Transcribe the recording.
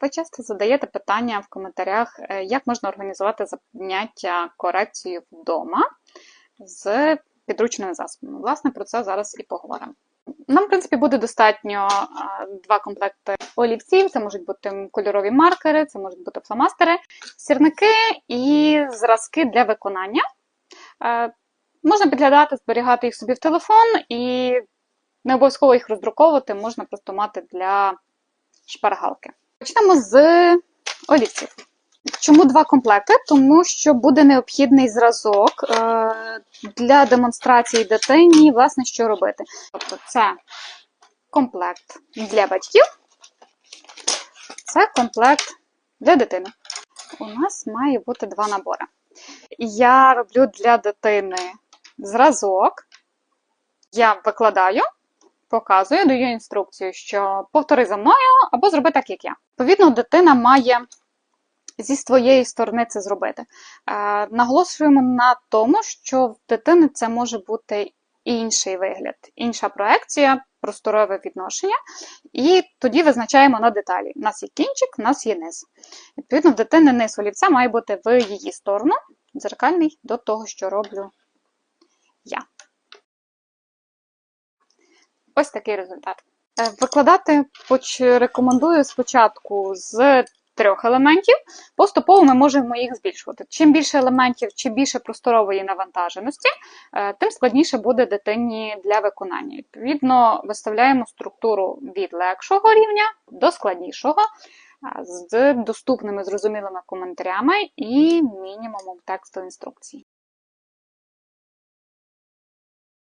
Ви часто задаєте питання в коментарях, е, як можна організувати заняття корекцією вдома з підручними засобами. Власне, про це зараз і поговоримо. Нам, в принципі, буде достатньо два комплекти олівців. Це можуть бути кольорові маркери, це можуть бути фломастери, сірники і зразки для виконання. Е, Можна підглядати, зберігати їх собі в телефон і не обов'язково їх роздруковувати, можна просто мати для шпаргалки. Почнемо з олівців. Чому два комплекти? Тому що буде необхідний зразок е, для демонстрації дитині, власне, що робити. Тобто, це комплект для батьків, це комплект для дитини. У нас має бути два набори. Я роблю для дитини зразок, я викладаю, показую, даю інструкцію, що повтори за мною або зроби так, як я. Відповідно, дитина має зі своєї сторони це зробити. Е, наголошуємо на тому, що в дитини це може бути інший вигляд, інша проекція, просторове відношення, і тоді визначаємо на деталі. У нас є кінчик, у нас є низ. Відповідно, в дитини низ олівця має бути в її сторону, дзеркальний до того, що роблю я. Ось такий результат. Е, Викладати поч- рекомендую спочатку з трьох елементів. Поступово ми можемо їх збільшувати. Чим більше елементів, чим більше просторової навантаженості, е, тим складніше буде дитині для виконання. Відповідно, виставляємо структуру від легшого рівня до складнішого е, з доступними зрозумілими коментарями і мінімумом тексту інструкцій.